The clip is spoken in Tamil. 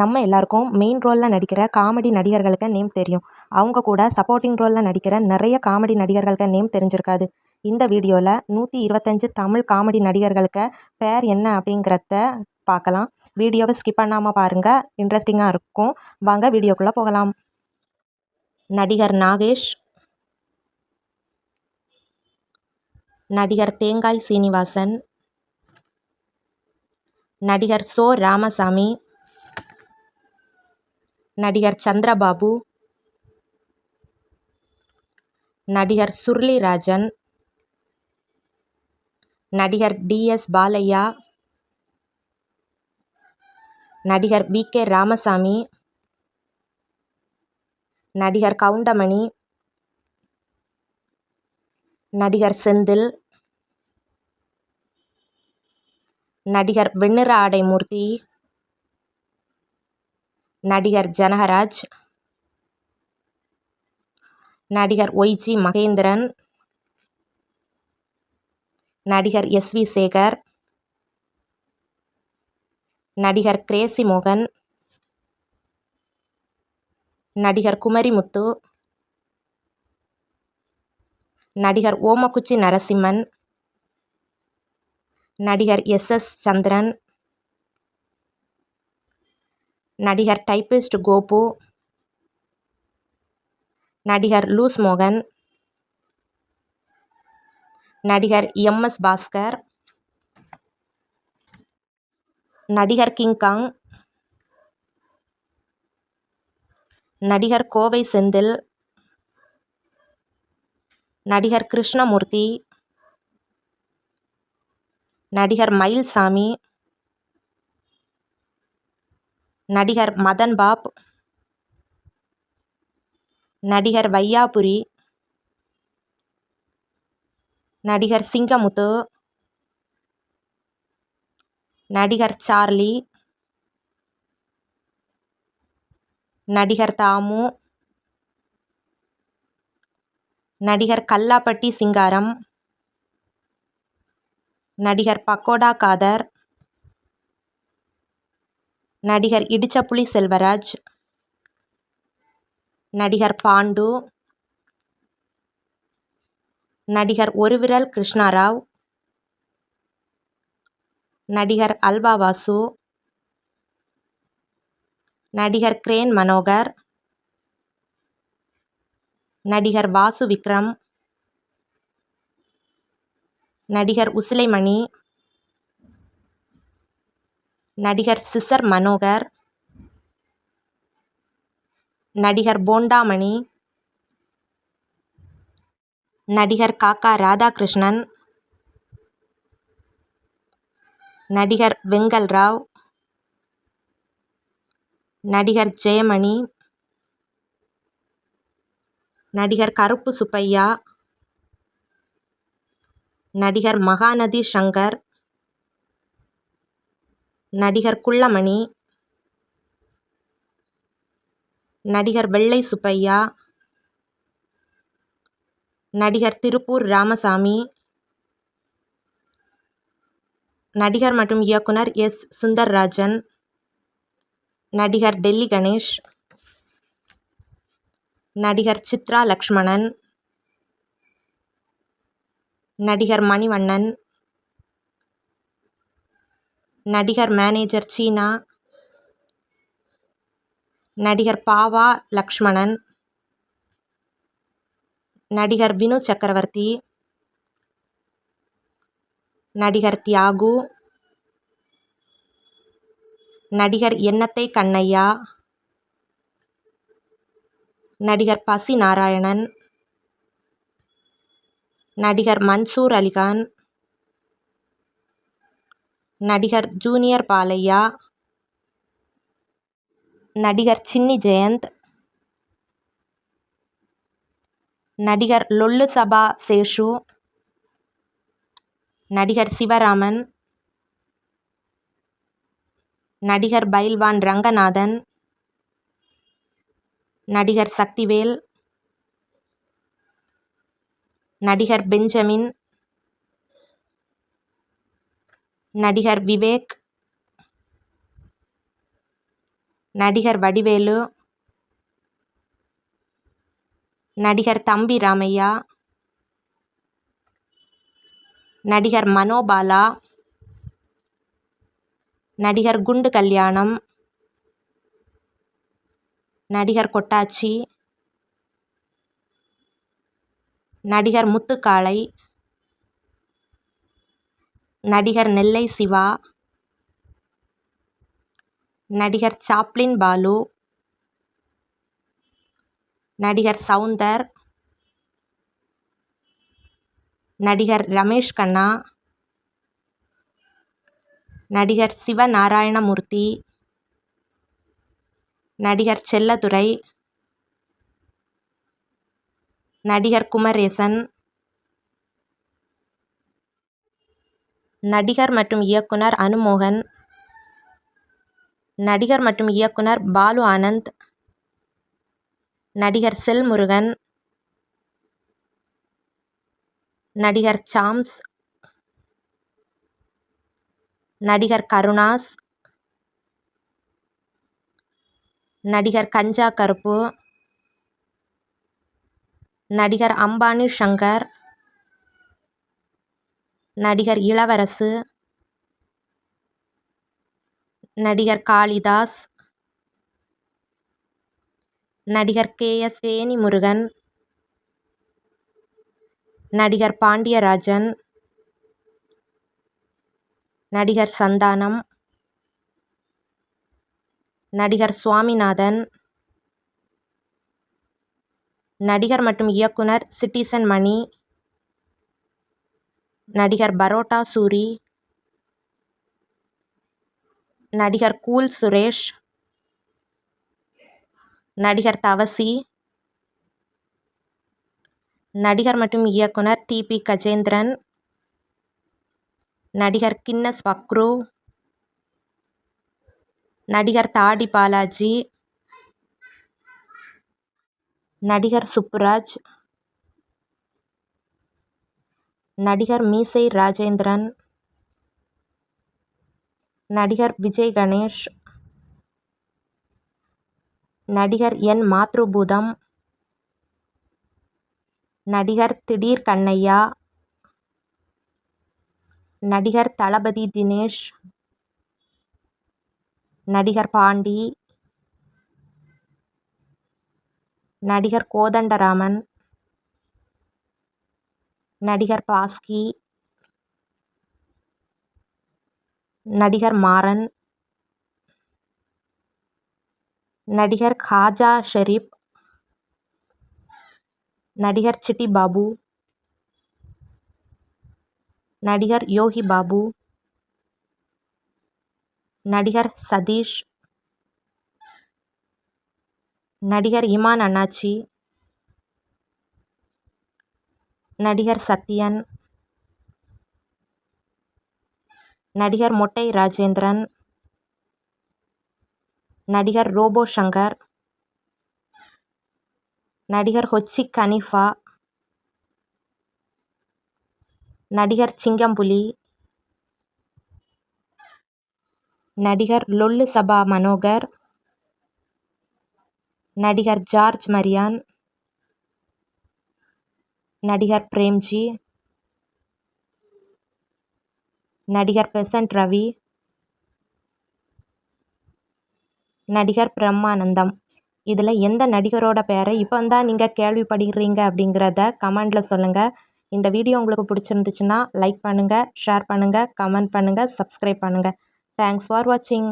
நம்ம எல்லாருக்கும் மெயின் ரோலில் நடிக்கிற காமெடி நடிகர்களுக்கு நேம் தெரியும். அவங்க கூட சப்போர்ட்டிங் ரோலில் நடிக்கிற நிறைய காமெடி நடிகர்களுக்கு நேம் தெரிஞ்சிருக்காது. இந்த வீடியோவில் நூற்றி இருபத்தஞ்சு தமிழ் காமெடி நடிகர்களுக்கு பேர் என்ன அப்படிங்கிறத பார்க்கலாம். வீடியோவை ஸ்கிப் பண்ணாமல் பாருங்கள் இன்ட்ரெஸ்டிங்காக இருக்கும். வாங்க வீடியோக்குள்ளே போகலாம். நடிகர் நாகேஷ். நடிகர் தேங்காய் சீனிவாசன். நடிகர் சோ ராமசாமி. நடிகர் சந்திரபாபு. நடிகர் சுருளிராஜன் நடிகர் டிஎஸ் பாலையா. நடிகர் வி கே ராமசாமி. நடிகர் கவுண்டமணி. நடிகர் செந்தில். நடிகர் வெண்ணிற ஆடைமூர்த்தி நடிகர் ஜனகராஜ் நடிகர் ஒய்ஜி மகேந்திரன் நடிகர் எஸ் வி சேகர் நடிகர் கிரேசி மோகன் நடிகர் குமரிமுத்து நடிகர் ஓமக்குச்சி நரசிம்மன் நடிகர் எஸ் எஸ் சந்திரன் நடிகர் டைப்பிஸ்ட் கோபு. நடிகர் லூஸ் மோகன். நடிகர் எம்எஸ் பாஸ்கர். நடிகர் கிங்காங் நடிகர் கோவை செந்தில். நடிகர் கிருஷ்ணமூர்த்தி. நடிகர் மயில்சாமி. நடிகர் மதன் பாப் நடிகர் வையாபுரி நடிகர் சிங்கமுத்து நடிகர் சார்லி நடிகர் தாமு நடிகர் கல்லாப்பட்டி சிங்காரம் நடிகர் பக்கோடா காதர் நடிகர் இடிச்சப்புலி செல்வராஜ் நடிகர் பாண்டு நடிகர் ஒருவிரல் கிருஷ்ணாராவ் நடிகர் அல்வா வாசு நடிகர் கிரேன் மனோகர் நடிகர் வாசு விக்ரம் நடிகர் உசிலைமணி நடிகர் சிசர் மனோகர் நடிகர் போண்டாமணி நடிகர் காக்கா ராதாகிருஷ்ணன் நடிகர் வெங்கல் ராவ் நடிகர் ஜெயமணி நடிகர் கருப்பு சுப்பையா நடிகர் மகாநதி சங்கர் நடிகர் குள்ளமணி நடிகர் வெள்ளை சுப்பையா நடிகர் திருப்பூர் ராமசாமி. நடிகர் மற்றும் இயக்குனர் எஸ். சுந்தர்ராஜன். நடிகர் டெல்லி கணேஷ் நடிகர் சித்ரா லக்ஷ்மணன். நடிகர் மணிவண்ணன் நடிகர் மேனேஜர் சீனா நடிகர் பாவா லக்ஷ்மணன் நடிகர் வினு சக்கரவர்த்தி நடிகர் தியாகு நடிகர் எண்ணத்தை கண்ணையா நடிகர் பசி நாராயணன் நடிகர் மன்சூர் அலிகான் நடிகர் ஜூனியர் பாலையா நடிகர் சின்னி ஜெயந்த் நடிகர் லொல்லு சபா சேஷு நடிகர் சிவராமன் நடிகர் பைல்வான் ரங்கநாதன் நடிகர் சக்திவேல் நடிகர் பெஞ்சமின் நடிகர் விவேக் நடிகர் வடிவேலு நடிகர் தம்பி ராமையா நடிகர் மனோபாலா நடிகர் குண்டு கல்யாணம் நடிகர் கொட்டாச்சி நடிகர் முத்துக்காளை நடிகர் நெல்லை சிவா நடிகர் சாப்ளின் பாலு நடிகர் சவுந்தர் நடிகர் ரமேஷ் கண்ணா நடிகர் சிவநாராயணமூர்த்தி நடிகர் செல்லதுரை நடிகர் குமரேசன் நடிகர் மற்றும் இயக்குனர் அனுமோகன் நடிகர் மற்றும் இயக்குனர் பாலு ஆனந்த் நடிகர் செல்முருகன் நடிகர் சாம்ஸ் நடிகர் கருணாஸ் நடிகர் கஞ்சா கருப்பு நடிகர் அம்பானி சங்கர் நடிகர் இளவரசு நடிகர் காளிதாஸ் நடிகர் கே எஸ் முருகன் நடிகர் பாண்டியராஜன் நடிகர் சந்தானம் நடிகர் சுவாமிநாதன் நடிகர் மற்றும் இயக்குனர் சிட்டிசன் மணி நடிகர் பரோட்டா சூரி. நடிகர் கூல் சுரேஷ். நடிகர் தவசி. நடிகர் மற்றும் இயக்குனர் டிபி கஜேந்திரன். நடிகர் கின்னஸ் வக்ரு நடிகர் தாடி பாலாஜி. நடிகர் சுப்புராஜ். நடிகர் மீசை ராஜேந்திரன் நடிகர் விஜய் கணேஷ் நடிகர் என் மாத்ருபூதம் நடிகர் திடீர் கண்ணையா நடிகர் தளபதி தினேஷ் நடிகர் பாண்டி நடிகர் கோதண்டராமன் நடிகர் பாஸ்கி நடிகர் மாறன் நடிகர் காஜா ஷெரீப் நடிகர் சிட்டி பாபு நடிகர் யோகி பாபு நடிகர் சதீஷ் நடிகர் இமான் அண்ணாச்சி நடிகர் சத்யன் நடிகர் மொட்டை ராஜேந்திரன் நடிகர் ரோபோ சங்கர் நடிகர் ஹொச்சி கனிஃபா நடிகர் சிங்கம்புலி நடிகர் லொல்லு சபா மனோகர் நடிகர் ஜார்ஜ் மரியான் நடிகர் பிரேம்ஜி நடிகர் பெசன்ட் ரவி நடிகர் பிரம்மானந்தம். இதில் எந்த நடிகரோட பேரை இப்போ தான் நீங்கள் கேள்விப்படுகிறீங்க அப்படிங்கிறத கமெண்டில் சொல்லுங்கள் இந்த வீடியோ உங்களுக்கு பிடிச்சிருந்துச்சுன்னா லைக் பண்ணுங்கள் ஷேர் பண்ணுங்கள் கமெண்ட் பண்ணுங்கள் சப்ஸ்கிரைப் பண்ணுங்கள் தேங்க்ஸ் ஃபார் வாட்சிங்